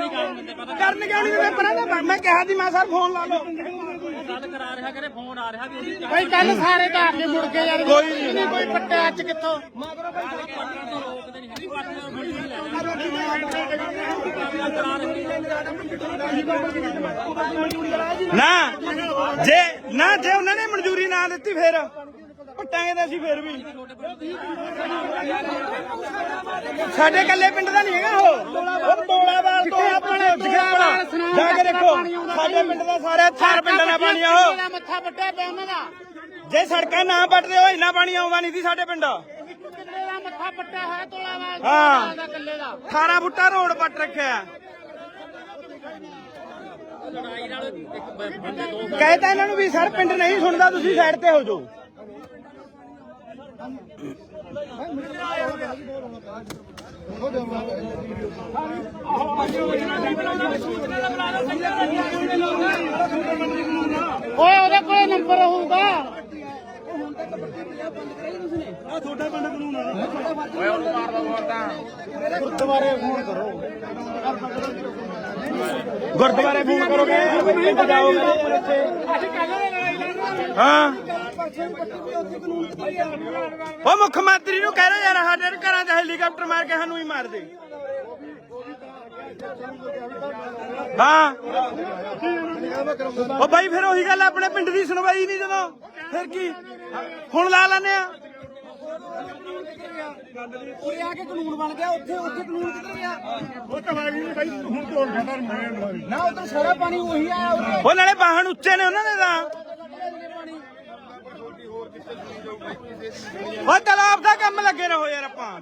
ਕਰਨ ਕਿਉਂ ਨਹੀਂ ਦਿੰਦੇ ਪਰਾਂ ਦਾ ਮੈਂ ਕਿਹਾ ਸੀ ਮੈਂ ਸਰ ਫੋਨ ਲਾ ਲਓ। ਗੱਲ ਕਰਾ ਰਿਹਾ ਕਰੇ ਫੋਨ ਆ ਰਿਹਾ ਵੀ ਉਹਦੀ ਭਾਈ ਕੱਲ ਸਾਰੇ ਤਾਂ ਆ ਕੇ ਮੁੜ ਕੇ ਯਾਰ ਕੋਈ ਨਹੀਂ। ਕੋਈ ਪੱਟੇ ਅੱਜ ਕਿੱਥੋਂ? ਨਾ ਜੇ ਨਾ ਜੇ ਉਹਨਾਂ ਨੇ ਮਨਜ਼ੂਰੀ ਨਾ ਦਿੱਤੀ ਫੇਰ। ਪੱਟਾਂਗੇ ਤਾਂ ਅਸੀਂ ਫੇਰ ਵੀ। ਸਾਡੇ ਕੱਲੇ ਪਿੰਡ ਦਾ ਨਹੀਂ ਹੈਗਾ ਉਹ। ਉਹ ਤੋਲਾਵਾਲ ਤੋਂ ਆਪਣੇ ਜਗਰਾਵਾਂ ਜਾ ਕੇ ਦੇਖੋ ਸਾਡੇ ਪਿੰਡ ਦਾ ਸਾਰੇ ਥਾਰ ਪਿੰਡਾਂ ਦਾ ਪਾਣੀ ਆ ਉਹ। ਦਾ ਮੱਥਾ ਪੱਟਿਆ ਪਿਆ ਉਹਨਾਂ ਦਾ। ਜੇ ਸੜਕਾਂ ਨਾ ਪੱਟਦੇ ਹੋ ਇੰਨਾ ਪਾਣੀ ਆਉਂਦਾ ਨਹੀਂ ਸੀ ਸਾਡੇ ਪਿੰਡ। ਕਿੱਲੇ ਦਾ ਮੱਥਾ ਪੱਟਿਆ ਹੋਇਆ ਤੋਲਾਵਾਲ ਹਾਂ। ਦਾ ਕੱਲੇ ਦਾ। 18 ਫੁੱਟਾ ਰੋਡ ਪੱਟ ਰੱਖਿਆ। ਕਹਿਤਾ ਇਹਨਾਂ ਨੂੰ ਵੀ ਸਰ ਪਿੰਡ ਨਹੀਂ ਸੁਣਦਾ ਤੁਸੀਂ ਸਾਈਡ ਤੇ ਹੋ ਜਾਓ। ਓਏ ਉਹਦੇ ਕੋਲੇ ਨੰਬਰ ਹੋਊਗਾ ਗੁਰਦੁਆਰੇ ਫੋਨ ਕਰੋਗੇ ਪਿੰਡ ਜਾਓਗੇ। ਹਾਂ। ਉਹ ਮੁੱਖ ਮੰਤਰੀ ਨੂੰ ਕਹਿ ਰਹੇ ਯਾਰ ਸਾਡੇ ਘਰਾਂ 'ਚ ਹੈਲੀਕਾਪਟਰ ਮਾਰ ਕੇ ਸਾਨੂੰ ਹੀ ਮਾਰ ਦੇ। ਹਾਂ। ਉਹ ਬਾਈ ਫਿਰ ਉਹੀ ਗੱਲ ਆਪਣੇ ਪਿੰਡ ਦੀ ਸੁਣਵਾਈ ਨਹੀਂ ਜਦੋਂ। ਫਿਰ ਕੀ? ਹੁਣ ਲਾ ਲੈਨੇ ਆ। ਉਰੇ ਆ ਕੇ ਕਾਨੂੰਨ ਬਣ ਗਿਆ ਉੱਥੇ ਉੱਥੇ ਕਾਨੂੰਨ ਕਿੱਧਰ ਗਿਆ? ਉਹ ਤਾਂ ਵਾਲੀ ਨਹੀਂ ਬਾਈ ਹੁਣ ਤੋਂ ਖਤਰ ਮੈਂ ਵਾਲੀ ਨਾ ਉਧਰ ਸਾਰਾ ਪਾਣੀ ਉਹੀ ਆਇਆ ਉਹ ਨਾਲੇ ਬਾਹਣ ਉੱਚੇ ਨੇ ਉਹਨਾਂ ਦੇ ਤਾਂ। ਉਹ ਤਲਾਬ ਦਾ ਕੰਮ ਲੱਗੇ ਰਹੋ ਯਾਰ ਆਪਾਂ।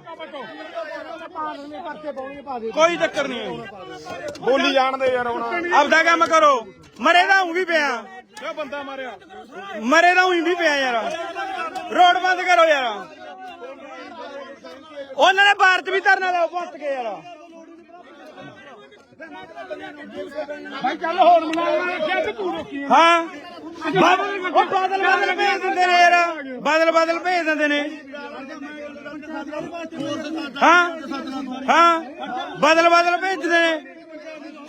ਕੋਈ ਚੱਕਰ ਨਹੀਂ। ਬੋਲੀ ਜਾਣਦੇ ਯਾਰ ਹੁਣ। ਆਪਦਾ ਕੰਮ ਕਰੋ। ਮਰੇ ਦਾ ਹੂੰ ਵੀ ਪਿਆ। ਕਿਉਂ ਬੰਦਾ ਮਾਰਿਆ? ਮਰੇ ਦਾ ਹੂੰ ਵੀ ਪਿਆ ਯਾਰ। ਰੋਡ ਬੰਦ ਕਰੋ ਯਾਰ। ਉਹਨਾਂ ਨੇ ਭਾਰਤ ਵੀ ਧਰਨਾ ਲਾਓ ਪਹੁੰਚ ਕੇ ਯਾਰ। ਭਾਈ ਚੱਲ ਹੋਰ ਮਨਾ ਰੱਖਿਆ ਤੇ ਤੂੰ ਰੋਕੀ ਹਾਂ। ਬਾਦਲ ਉਹ ਬਾਦਲ ਬਾਦਲ ਭੇਜ ਦਿੰਦੇ ਨੇ ਯਾਰ। ਬਦਲ ਬਦਲ ਭੇਜ ਦਿੰਦੇ ਨੇ। ਹਾਂ ਹਾਂ, ਬਾਦਲ ਬਾਦਲ ਭੇਜਦੇ ਨੇ।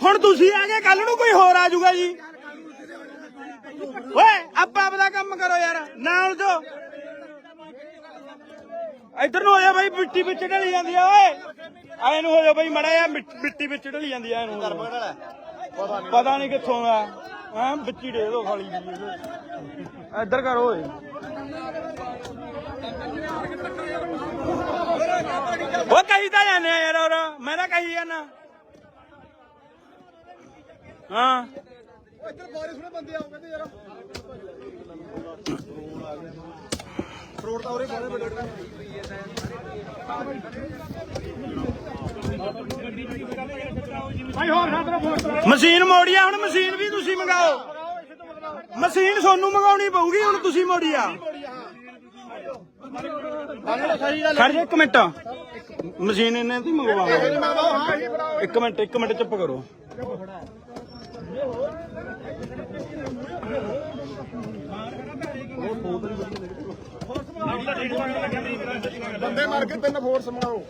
ਹੁਣ ਤੁਸੀਂ ਆ ਗਏ ਕੱਲ ਨੂੰ ਕੋਈ ਹੋਰ ਆ ਜਾਊਗਾ ਜੀ। ਓਏ, ਆਪਾਂ ਆਪਦਾ ਕੰਮ ਕਰੋ ਯਾਰ, ਨਾ ਉਲਝੋ ਇੱਧਰ ਨੂੰ ਹੋ ਜਾ ਬਾਈ, ਮਿੱਟੀ ਵਿੱਚ ਢਲੀ ਜਾਂਦੀ ਆ, ਓਏ। ਆਏ ਨੂੰ ਹੋ ਜਾ ਬਾਈ, ਮੜਾ ਜਾ ਮਿੱਟੀ ਵਿੱਚ ਢਲੀ ਜਾਂਦੀ ਆ, ਇਹਨੂੰ। ਪਤਾ ਨਹੀਂ ਕਿੱਥੋਂ ਆ। ਹਾਂ ਵਿੱਚ ਹੀ ਦੇ ਦੋ ਖਾਲੀ ਜੀ। ਇੱਧਰ ਕਰੋ ਓਏ। ਉਹ ਕਹੀ ਤਾਂ ਜਾਂਦੇ ਆ ਯਾਰ ਹੋਰ। ਮੈਂ ਤਾਂ ਕਹੀ ਜਾਣਾ ਹਾਂ। ਇੱਧਰ ਬਾਰੇ ਸੁਣੇ ਬੰਦੇ ਆਓ ਕਹਿੰਦੇ ਯਾਰ ਫਰੋਡ ਤਾਂ ਉਰੇ ਬਾਰੇ ਬੜੇ ਭਾਈ ਮਸ਼ੀਨ ਮੋੜੀਆ, ਹੁਣ ਮਸ਼ੀਨ ਵੀ ਤੁਸੀਂ ਮੰਗਾਓ। ਮਸ਼ੀਨ ਤੁਹਾਨੂੰ ਮੰਗਾਉਣੀ ਪਊਗੀ, ਹੁਣ ਤੁਸੀਂ ਮੋੜੀਆ। ਖੜ ਜਾ ਇੱਕ ਮਿੰਟ। ਮਸ਼ੀਨ ਇਹਨੇ ਦੀ ਮੰਗਵਾ ਇੱਕ ਮਿੰਟ ਇੱਕ ਮਿੰਟ ਚੁੱਪ ਕਰੋ। ਬੰਦੇ ਮਾਰ ਕੇ ਤਿੰਨ ਫੋਰਸ ਮੰਗਾਓ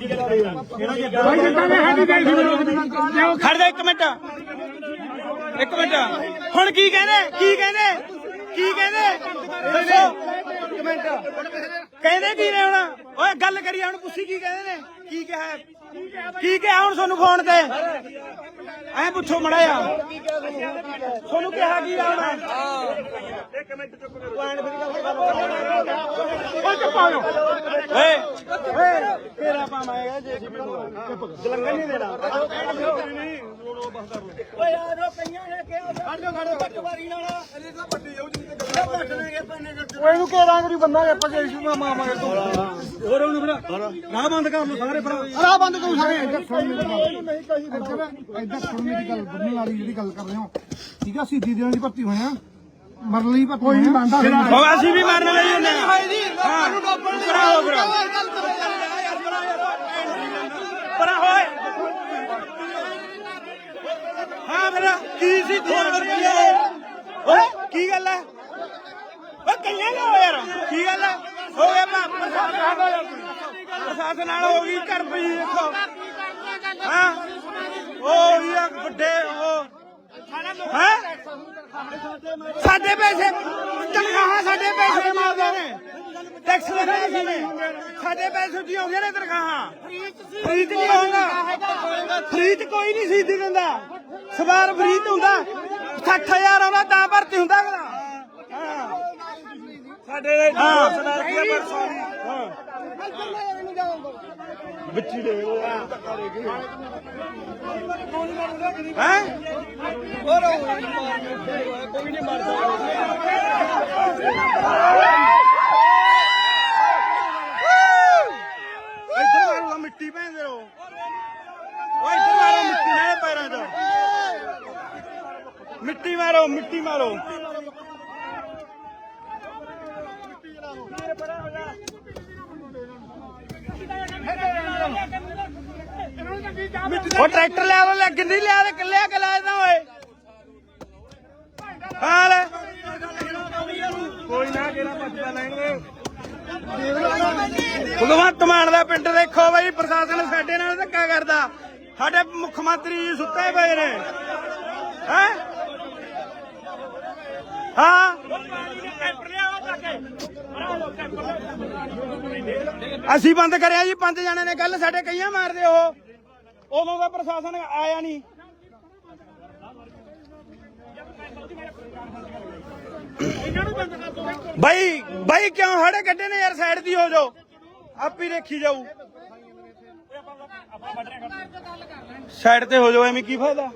ਭਾਈ ਜਿੱਦਾਂ ਮੈਂ ਹੈਡੀ ਗਈ ਸੀ ਮੈਨੂੰ ਖੜ ਜਾ ਇੱਕ ਮਿੰਟ। ਇੱਕ ਮਿੰਟ। ਹੁਣ ਕੀ ਕਹਿੰਦੇ? ਕੀ ਕਹਿੰਦੇ? ਕੀ ਕਹਿੰਦੇ? ਦੱਸੋ। ਇੱਕ ਮਿੰਟ ਕਹਿੰਦੇ ਕੀ ਨੇ ਹੁਣ? ਓਏ ਗੱਲ ਕਰੀਏ, ਹੁਣ ਪੁੱਛੀ ਕੀ ਕਹਿੰਦੇ ਨੇ? ਕੀ ਕਿਹਾ? ਕੀ ਕਿਹਾ ਹੁਣ ਤੁਹਾਨੂੰ ਫੋਨ ਤੇ? ਐ ਪੁੱਛੋ ਮੜਾ ਆ ਤੁਹਾਨੂੰ ਕਿਹਾ ਕੀ ਆ ਹੁਣ ਇੱਕ ਮਿੰਟ ਚੁੱਪ ਕਰੋ ਓਏ ਚੁੱਪ ਆ ਜਾਓ। ਓਏ। ਓਏ ਤੇਰਾ ਪਾਮਾ ਹੈਗਾ ਜੇ ਜਲੰਗਰ ਨਹੀਂ ਦੇਣਾ। ਓਏ ਆ ਜੋ ਕਈਆਂ ਨੇ ਕਿਹਾ ਖੜ ਜਾ ਖੜ ਜਾ ਪਟਵਾਰੀ ਨਾਲ ਇਹਦੇ ਤਾਂ ਵੱਡੀ ਜਾਊ ਜਿੰਨੇ ਗੱਲਾਂ ਪੱਟਣਗੇ ਪੰਨੇ ਓਏ ਨੂੰ ਕਿਹੜਾ ਕਰੀ ਬੰਦਾ ਆਪਾਂ ਜੇ ਇਸ਼ੂ ਨਾ ਮਾਮਾਂਗੇ ਤੂੰ ਹੋਰ ਉਹਨੂੰ ਫਿਰ ਰਾਹ ਬੰਦ ਕਰ ਲੋ ਸਾਰੇ ਭਰਾ ਰਾਹ ਬੰਦ ਕਰੋ ਸਾਰੇ ਇੱਧਰ ਸੁਣ ਮੇਰੀ ਗੱਲ ਨਹੀਂ ਵਾਲੀ ਜਿਹੜੀ ਗੱਲ ਕਰ ਰਹੇ ਹੋ ਠੀਕ ਆ ਸਿੱਧੀ ਦੇਣ ਦੀ ਭਰਤੀ ਹੋਏ ਆ ਮਰਨ ਲਈ ਕੋਈ ਨਹੀਂ ਮੰਨਦਾ ਉਹ ਅਸੀਂ ਵੀ ਮਰਨ ਲਈ ਹੁੰਦੇ ਹਾਂ ਹਾਂ ਭਰਾਓ ਭਰਾ ਭਰਾ ਹੋਏ। ਹਾਂ ਫਿਰ ਕੀ ਸੀ ਫੋਨ ਵਰਗੀ ਓਏ, ਕੀ ਗੱਲ ਹੈ ਕਈਆਂ ਲੋ ਯਾਰ। ਕੀ ਗੱਲ ਹੈ ਹੋ ਗਿਆ ਭਾ ਪ੍ਰਸ਼ਾਸਨ ਪ੍ਰਸ਼ਾਸਨ ਨਾਲ ਹੋ ਗਈ ਘਰ ਪਈ, ਦੇਖੋ। ਹਾਂ, ਉਹ ਹੀ ਆ ਵੱਡੇ, ਉਹ। ਹੈ? ਸਾਡੇ ਪੈਸੇ, ਤਨਖਾਹਾਂ ਸਾਡੇ ਪੈਸੇ ਮਾਰਦੇ ਨੇ। ਟੈਕਸ ਲੈਣੇ ਅਸੀਂ ਨੇ ਸਾਡੇ ਪੈਸੇ ਦੀ ਆਉਂਦੀਆਂ ਨੇ ਤਨਖਾਹਾਂ। ਫ੍ਰੀ ਚ ਨਹੀਂ ਆਉਂਦਾ। ਫ੍ਰੀ ਚ ਕੋਈ ਨਹੀਂ ਸੀ ਦਿੰਦਾ। ਸਵਾਰ ਫ੍ਰੀ ਚ ਹੁੰਦਾ 60000 ਆਉਂਦਾ ਤਾਂ ਭਰਤੀ ਹੁੰਦਾ ਅਗਲਾ। ਸਾਡੇ ਹਾਂ। ਸਰਦਾਰ ਕੀ ਪਰਸੋਂ ਹਾਂ ਬੱਚੀ ਦੇ ਉਹ ਧੱਕਾ ਦੇ ਗਈ ਹੈ ਇੱਧਰ ਮਾਰੂਗਾ ਮਿੱਟੀ ਭੈਣ ਦੇ ਉਹ ਉਹ ਇੱਧਰ ਮਾਰੋ ਮਿੱਟੀ ਨਾਲ ਪੈਰਾਂ 'ਚ। ਮਿੱਟੀ ਮਾਰੋ ਮਿੱਟੀ ਮਾਰੋ। ਉਹ ਟਰੈਕਟਰ ਲਿਆ ਵਾ ਲੈ ਗਿੰਨੀ ਲਿਆ ਤੇ ਕਿੱਲਿਆ ਕਿ ਲਾਇਆ ਤਾਂ ਓਏ। ਹਾਲ ਕੋਈ ਨਾ ਕਿਹੜਾ ਪੱਛਾ ਲੈਣਗੇ। ਭਗਵੰਤ ਮਾਨ ਦਾ ਪਿੰਡ ਦੇਖੋ ਬਈ, ਪ੍ਰਸ਼ਾਸਨ ਸਾਡੇ ਨਾਲ ਧੱਕਾ ਕਰਦਾ। ਸਾਡੇ ਮੁੱਖ ਮੰਤਰੀ ਜੀ ਸੁੱਤੇ ਪਏ ਨੇ। ਹੈ? ਹਾਂ? ਅਸੀਂ ਬੰਦ ਕਰਿਆ ਜੀ, ਪੰਜ ਜਣੇ ਨੇ ਕੱਲ ਸਾਡੇ ਕਈਆਂ ਮਾਰਦੇ ਉਹ। ਉਦੋਂ ਦਾ ਪ੍ਰਸ਼ਾਸਨ ਆਇਆ ਨਹੀਂ। ਬਾਈ ਬਾਈ ਕਿਉਂ ਹੜੇ ਕੱਢੇ ਨੇ ਯਾਰ ਸਾਈਡ ਦੀ ਹੋ ਜਾਓ। ਆਪ ਹੀ ਦੇਖੀ ਜਾਊ। ਸਾਈਡ ਤੇ ਹੋ ਜਾਓ ਐਵੇਂ ਕੀ ਫਾਇਦਾ?